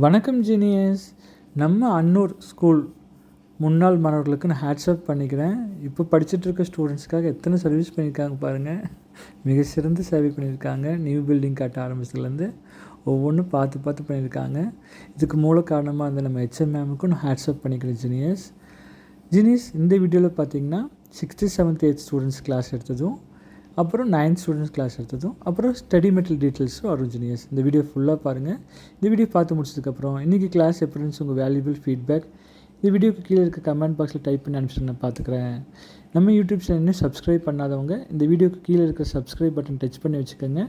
வணக்கம் ஜீனியஸ். நம்ம அன்னூர் ஸ்கூல் முன்னாள் மாணவர்களுக்கு நான் ஹேட்ஸ்அப் பண்ணிக்கிறேன். இப்போ படிச்சுட்டு இருக்க ஸ்டூடெண்ட்ஸ்க்காக எத்தனை சர்வீஸ் பண்ணியிருக்காங்க பாருங்கள் மிக சிறந்த சேவை பண்ணியிருக்காங்க. நியூ பில்டிங் கட்ட ஆரம்பிச்சதுலேருந்து ஒவ்வொன்றும் பார்த்து பார்த்து பண்ணியிருக்காங்க. இதுக்கு மூல காரணமாக இருந்த நம்ம ஹெச்எம் மேமுக்கும் நான் ஹேட்ஸ்அப் பண்ணிக்கிறேன் ஜீனியஸ். ஜீனியஸ் இந்த வீடியோவில் பார்த்தீங்கன்னா sixth seventh eighth students class எடுத்ததும் அப்புறம் நைன்த் ஸ்டூடெண்ட்ஸ் கிளாஸ் எடுத்ததும் அப்புறம் ஸ்டடி மெட்டல் டீட்டெயில்ஸும் வரும் ஜூனியர்ஸ் இந்த வீடியோ ஃபுல்லாக பாருங்கள் இந்த வீடியோ பார்த்து முடிச்சதுக்கப்புறம் இன்றைக்கி கிளாஸ் எப்படின்னு உங்கள் வேல்யூபிள் ஃபீட்பேக் இந்த வீடியோக்கு கீழே இருக்க கமெண்ட் பாக்ஸில் டைப் பண்ணி அனுப்பிச்சிட்டு நான் பார்த்துக்கிறேன். நம்ம யூடியூப் சேனல் சப்ஸ்கிரைப் பண்ணாதவங்க இந்த வீடியோக்கு கீழே இருக்க சப்ஸ்கிரைப் பட்டன் டச் பண்ணி வச்சுக்கோங்க.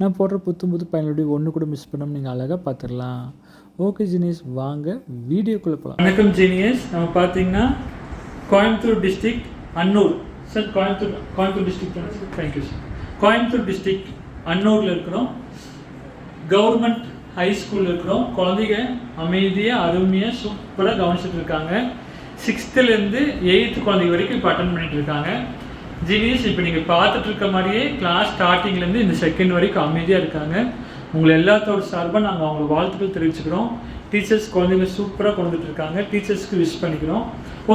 நான் போடுற புத்து புது பயனுடைய ஒன்று கூட மிஸ் பண்ணாமல் நீங்கள் அழகாக பார்த்துடலாம். ஓகே ஜீனியஸ் வாங்க வீடியோக்குள்ளே போகலாம் வணக்கம் ஜீனியஸ் நம்ம பார்த்தீங்கன்னா Coimbatore district Annur. Sir Coimbatore Coimbatore district thank you sir Coimbatore district அன்னூரில் இருக்கிறோம். கவர்மெண்ட் ஹை ஸ்கூலில் இருக்கிறோம். குழந்தைங்க அமைதியாக அருமையாக சூப்பராக கவனிச்சுட்டு இருக்காங்க. சிக்ஸ்த்துலேருந்து எயித்து குழந்தைங்க வரைக்கும் இப்போ அட்டன் பண்ணிட்டு இருக்காங்க. ஜீனியஸ் இப்போ நீங்கள் பார்த்துட்டு இருக்க மாதிரியே கிளாஸ் ஸ்டார்டிங்லேருந்து இந்த செகண்ட் வரைக்கும் அமைதியாக இருக்காங்க. உங்களை எல்லாத்தோட சார்பாக நாங்கள் அவங்களுக்கு வாழ்த்துக்கள் தெரிவிச்சுக்கிறோம். டீச்சர்ஸ் குழந்தைங்க சூப்பராக கொண்டுட்டு இருக்காங்க. டீச்சர்ஸ்க்கு விஷ் பண்ணிக்கிறோம்.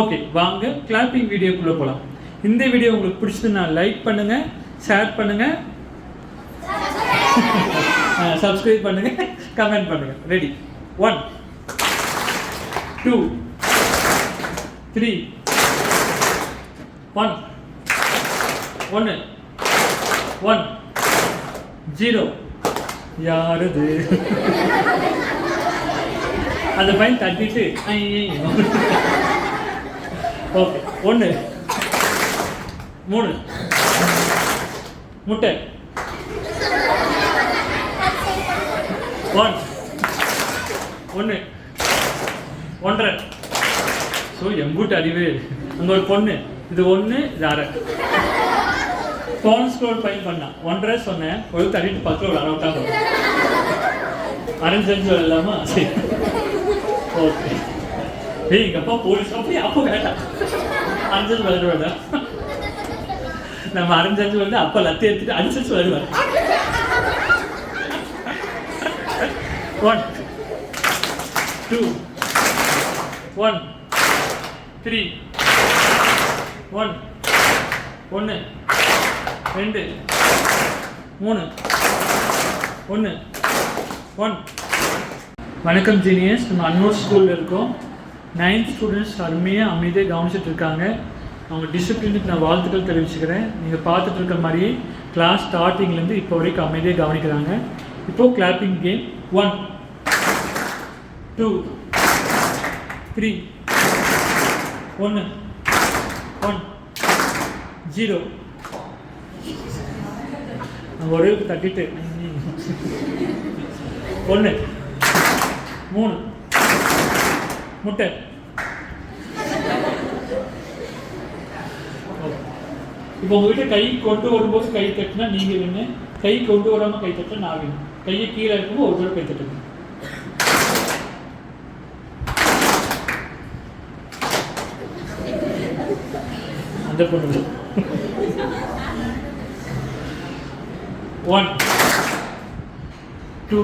ஓகே வாங்க கிளாப்பிங் வீடியோக்குள்ளே போகலாம் இந்த வீடியோ உங்களுக்கு பிடிச்சதுன்னா லைக் பண்ணுங்கள் ஷேர் பண்ணுங்கள் சப்ஸ்கிரைப் பண்ணுங்கள் கமெண்ட் பண்ணுங்கள் ready one two three one ஒன்று ஒன் ஜீரோ யாருது? அந்த பையன் தட்டிட்டு ஓகே ஒன்று மூணு. முட்டை. ஒன் ஒன்று ஒன்றரை. ஸோ எம்பூட்டு அறிவு அங்கே ஒரு பொண்ணு. இது ஒன்று இது அரை. ஃபோன் ஸ்க்ரோல் பையன் பண்ணான் ஒன்றரை சொன்னேன். ஒரு தள்ளிட்டு பத்தில் ஒரு அரவுட்டாக தான் அரேஞ்ச் இல்லாமா சரி. ஓகே ஏய் எங்கள் அப்பா போலீஸ். அப்படி அப்போ வேண்டாம். அஞ்சல் விளையாட வேண்டாம். நம்ம அரைஞ்சஞ்சு வந்து அப்பா லத்தி எடுத்துட்டு அடிச்சு வருவார் one two one three one ஒன்று ரெண்டு மூணு ஒன்று ஒன் வணக்கம் ஜீனியஸ். நம்ம அன்னூர் ஸ்கூலில் இருக்கோம். நைன்த் ஸ்டூடெண்ட்ஸ் அருமையாக அமைதியாக கவனிச்சிட்டு இருக்காங்க. அவங்க டிசிப்ளினுக்கு நான் வாழ்த்துக்கள் தெரிவிச்சுக்கிறேன். நீங்கள் பார்த்துட்டு இருக்க மாதிரி கிளாஸ் ஸ்டார்டிங்லேருந்து இப்போ வரைக்கும் அமைதியாக கவனிக்கிறாங்க. இப்போது clapping game one two three ஒன்று ஒன் ஜீரோ ஒரு தட்டிட்டு ஒன்று மூணு முட்டை. இப்போ உங்ககிட்ட கை கொண்டு வரும்போது கை தட்டினா நீங்கள் வேணு கை கொண்டு வராமல் கை தட்ட நான் வேணும் கையை கீழே இருக்கும்போது ஒரு தடவை கை தட்டுங்க. அந்த பொண்ணு ஒன் டூ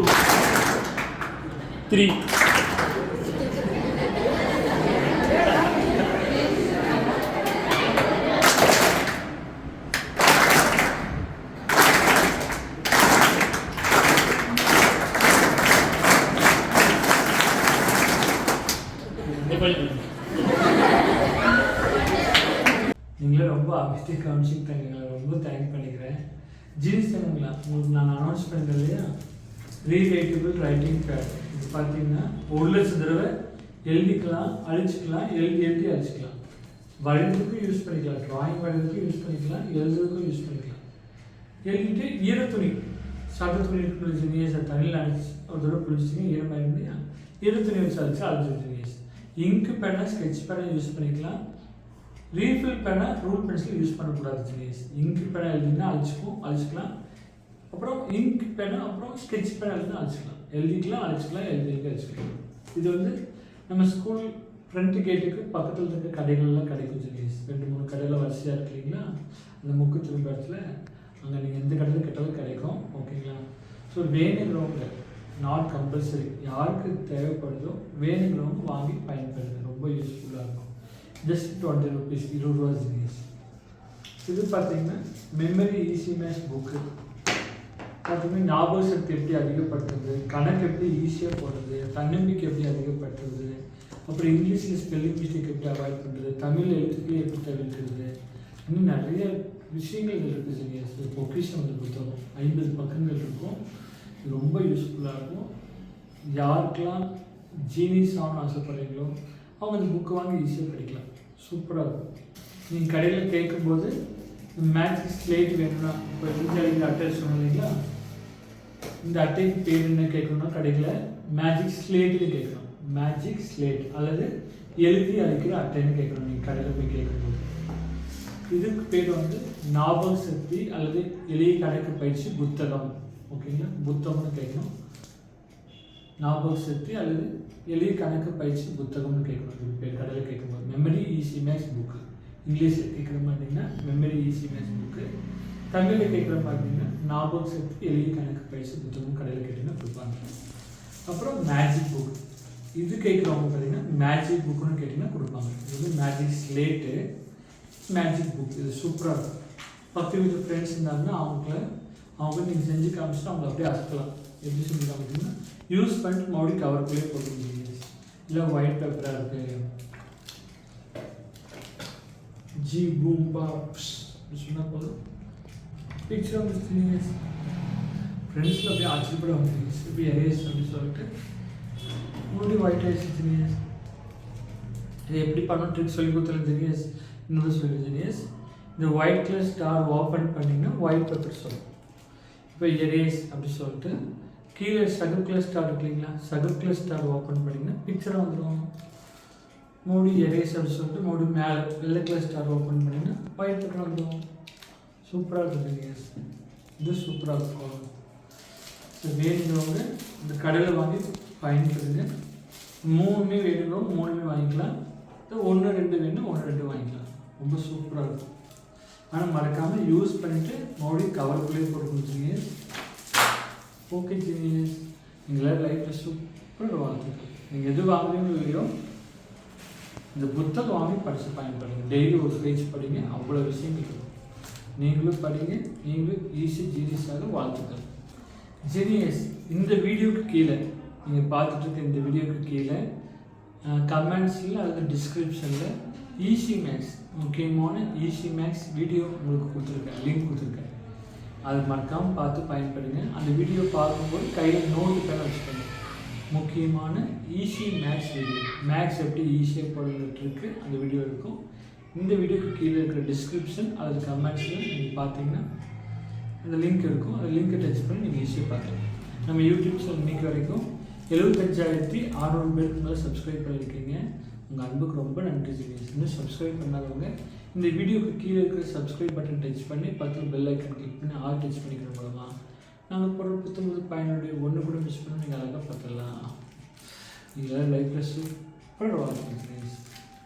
த்ரீ நீங்களே ரொம்ப அமைதி கவனிச்சுக்கிட்டாங்க எங்களை ரொம்ப தேங்க் பண்ணிக்கிறேன். ஜீன்ஸ் தானுங்களா உங்களுக்கு நான் அனௌன்ஸ் பண்ணுறது இல்லையா? ரீரைட்டபிள் ரைட்டிங் பேட் இது பார்த்தீங்கன்னா ஒரு லட்சம் தடவை எழுதிக்கலாம் அழிச்சிக்கலாம் எழுதி எழுதி அழிச்சிக்கலாம். வரைகிறதுக்கும் யூஸ் பண்ணிக்கலாம். ட்ராயிங் வரைகிறதுக்கும் யூஸ் பண்ணிக்கலாம் எழுதுறதுக்கும் யூஸ் பண்ணிக்கலாம். எழுதிட்டு ஈரத்துணி. சட்ட துணி குளிச்சுங்க சார் தண்ணியில் அடிச்சு ஒரு தடவை குளிச்சிங்க ஈரமாக இல்லையா? துணி வச்சு அழிச்சு அழிச்சு இங்கு பேனை ஸ்கெட்ச் பேனை யூஸ் பண்ணிக்கலாம். ரீஃபில் பேனை ரூல் பென்சில் யூஸ் பண்ணக்கூடாது ஜீனியஸ் இங்கு பேனை எழுதினா அழிச்சுக்கும் அழிச்சிக்கலாம். அப்புறம் இங்க் பேனை அப்புறம் ஸ்கெட்ச் பேனை எழுதினா அழிச்சிக்கலாம். எழுதிக்கலாம் அழிச்சிக்கலாம் எழுதிக்க அழிச்சிக்கலாம். இது வந்து நம்ம ஸ்கூல் ஃப்ரண்ட் கேட்டுக்கு பக்கத்தில் இருக்க கடைகள்லாம் கிடைக்கும் ஜீனியஸ் ரெண்டு மூணு கடையில் வரிசையாக இருக்கு இல்லைங்களா? அந்த முக்கு திரும்ப இடத்துல அங்கே நீங்கள் எந்த கடையில் கேட்டாலும் கிடைக்கும். ஓகேங்களா ஸோ வேணுங்கிறவங்க நாட் கம்பல்சரி யாருக்கு தேவைப்படுதோ வேணுங்கிறவங்க வாங்கி பயன்படுது ரொம்ப யூஸ்ஃபுல்லாக இருக்கும். ஜஸ்ட் டுவெண்ட்டி ருபீஸ் இருபது ரூபா ஜிஎஸ் இது பார்த்தீங்கன்னா மெமரி ஈஸி மேட்ச் புக்கு பார்த்தீங்கன்னா ஞாபக சக்தி எப்படி அதிகப்படுத்துறது கணக்கு எப்படி ஈஸியாக போடுறது தன்னம்பிக்கை எப்படி அதிகப்படுத்துறது அப்புறம் இங்கிலீஷில் ஸ்பெல்லிங் மிஸ்டேக் எப்படி அவாய்ட் பண்ணுறது தமிழ் எழுத்துக்கு எப்படி தவிர்க்கிறது இன்னும் நிறைய விஷயங்கள் இருக்குது சீனியர்ஸ் பொக்கிஷன் வந்து புத்தகம் ஐம்பது பக்கங்கள் இருக்கும். இது ரொம்ப யூஸ்ஃபுல்லாக இருக்கும். யாருக்கெல்லாம் ஜீனிஸ் ஆகணும்னு ஆசைப்படுறீங்களோ அவங்க இந்த புக்கு வாங்கி ஈஸியாக படிக்கலாம். சூப்பராக இருக்கும். நீங்கள் கடையில் கேட்கும்போது மேஜிக் ஸ்லேட் வேணும்னா இப்போ இந்த அட்டை சொன்னீங்களா இந்த அட்டைக்கு பேர் என்ன கேட்கணும்னா கடையில் மேஜிக் ஸ்லேட்டுன்னு கேட்கணும் மேஜிக் ஸ்லேட் அல்லது எழுதி அழைக்கிற அட்டைன்னு கேட்கணும். நீங்கள் கடையில் போய் கேட்கும்போது. இதுக்கு பேர் வந்து ஞாபக சக்தி அல்லது எளிய கணக்கு பயிற்சி புத்தகம். ஓகேங்களா புத்தகம்னு கேட்கணும். ஞாபக சக்தி அல்லது எளிய கணக்கு பயிற்சி புத்தகம்னு கேட்கணும். இதுக்கு பேர் கடையில் கேட்கும்போது. மெமரி ஈஸி மேக்ஸ் புக்கு இங்கிலீஷில் கேட்குற மாதிரிங்கன்னா மெமரி ஈஸி மேக்ஸ் புக்கு தமிழில் கேட்குற பார்த்தீங்கன்னா ஞாபக சக்தி எளிய கணக்கு பயிற்சி புத்தகம் கடையில் கேட்டிங்கன்னா கொடுப்பாங்க. அப்புறம் மேஜிக் புக் இது கேட்குறவங்க பார்த்தீங்கன்னா மேஜிக் புக்குன்னு கேட்டிங்கன்னா கொடுப்பாங்க. இது வந்து மேஜிக் ஸ்லேட்டு மேஜிக் புக் இது சூப்பராக இருக்கும். பத்து வீட்டு ஃப்ரெண்ட்ஸ் இருந்தாங்கன்னா அவங்கள அவங்க நீங்கள் செஞ்சு காமிச்சிட்டு அவங்க அப்படியே அசக்கலாம். எப்படி செஞ்சு காமிச்சிங்கன்னா யூஸ் பண்ணிட்டு மறுபடியும் கவருக்குள்ளேயே போட்டு முடியுது இல்லை ஒயிட் பேப்பராக இருக்குது ஜி பூம்பா சொன்னால் போதும். பிக்சர் ஆஃப் சீனியர்ஸ் ஃப்ரெண்ட்ஸில் அப்படியே ஆச்சரியப்பட வந்து இப்படி எரேஸ் அப்படின்னு சொல்லிட்டு மறுபடியும் ஒயிட் ஆயிடுச்சு சீனியர்ஸ் இது எப்படி பண்ணணும் ட்ரிக் சொல்லி கொடுத்துருங்க ஜெனியஸ் இன்னொரு சொல்லி ஜெனியஸ் இந்த ஒயிட் கலர் ஸ்டார் ஓப்பன் பண்ணிங்கன்னா ஒயிட் பேப்பர் சொல்லும். இப்போ எரேஸ் அப்படி சொல்லிட்டு கீழே சர்க்குலர் ஸ்டார் இருக்கு இல்லைங்களா? சர்க்குலர் ஸ்டார் ஓப்பன் பண்ணிங்கன்னா பிக்சராக வந்துடும் மூடி எரேஸ் அப்படி சொல்லிட்டு மோடி மேலே வெள்ளை கலர் ஸ்டார் ஓப்பன் பண்ணிங்கன்னா ஒயிட் வந்துடும் சூப்பராக இருக்குது ஜெனியஸ் இது சூப்பராக இருக்கும் ஸோ வேணுங்கிறவங்க இந்த கடையில் வாங்கி பயன்படுங்க மூணுமே வேணுங்கிறவங்க மூணுமே வாங்கிக்கலாம். ஒன்று ரெண்டு வேணும் ஒன்று ரெண்டு வாங்கிக்கலாம். ரொம்ப சூப்பராக இருக்கும் ஆனால் மறக்காமல் யூஸ் பண்ணிவிட்டு மறுபடியும் கவருக்குள்ளேயே போட்டு கொடுத்துருங்க. ஓகே ஜீனியஸ் எங்களால் லைஃப்பில் சூப்பராக வாழ்த்துக்கள் நீங்கள் எது வாங்குறீங்களோ இல்லையோ இந்த புத்தகம் வாங்கி படித்து பயன்படுங்க டெய்லி ஒரு பேஜ் படிங்க அவ்வளோ விஷயங்கள் இருக்கும் நீங்களும் படிங்க நீங்களும் ஈஸி ஜீனியஸாக வாழ்த்துக்கள் ஜீனியஸ் இந்த வீடியோக்கு கீழே நீங்கள் பார்த்துட்டு இருக்க இந்த வீடியோக்கு கீழே கமெண்ட்ஸில் அல்லது டிஸ்கிரிப்ஷனில் ஈஸி மேக்ஸ் முக்கியமான ஈஸி மேக்ஸ் வீடியோ உங்களுக்கு கொடுத்துருக்கேன் லிங்க் கொடுத்துருக்கேன். அது மறக்காமல் பார்த்து பயன்படுங்க. அந்த வீடியோ பார்க்கும்போது கையில் நோட்டு பேன வச்சுக்கோங்க. முக்கியமான ஈஸி மேக்ஸ் வீடியோ மேக்ஸ் எப்படி ஈஸியாக போடுறதுக்கு அந்த வீடியோ இருக்கும். இந்த வீடியோக்கு கீழே இருக்கிற டிஸ்கிரிப்ஷன் அல்லது கமெண்ட்ஸில் நீங்கள் பார்த்தீங்கன்னா அந்த லிங்க் இருக்கும். அந்த லிங்க்கை டச் பண்ணி நீங்கள் ஈஸியாக பார்க்கலாம். நம்ம யூடியூப் சேனல் இன்னைக்கு வரைக்கும் எழுபத்தஞ்சாயிரத்தி அறநூறு பேருக்கு மேலே சப்ஸ்கிரைப் பண்ணியிருக்கீங்க. உங்கள் அன்புக்கு ரொம்ப நன்றி ஜீனியஸ் இன்னும் சப்ஸ்கிரைப் பண்ணாதவங்க இந்த வீடியோக்கு கீழே இருக்கிற சப்ஸ்கிரைப் பட்டன் டச் பண்ணி பக்கத்தில் பெல் ஐக்கன் கிளிக் பண்ணி ஆல் டச் பண்ணிக்கிற மூலமாக நாங்கள் போடுற புத்தம்பது பயனுடைய ஒன்று கூட மிஸ் பண்ணி நீங்கள் அழகாக பார்த்துடலாம். நீங்கள் லைஃப்பில் சூப்பர் வாழ்க்கை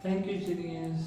தேங்க்யூ ஜீனியஸ்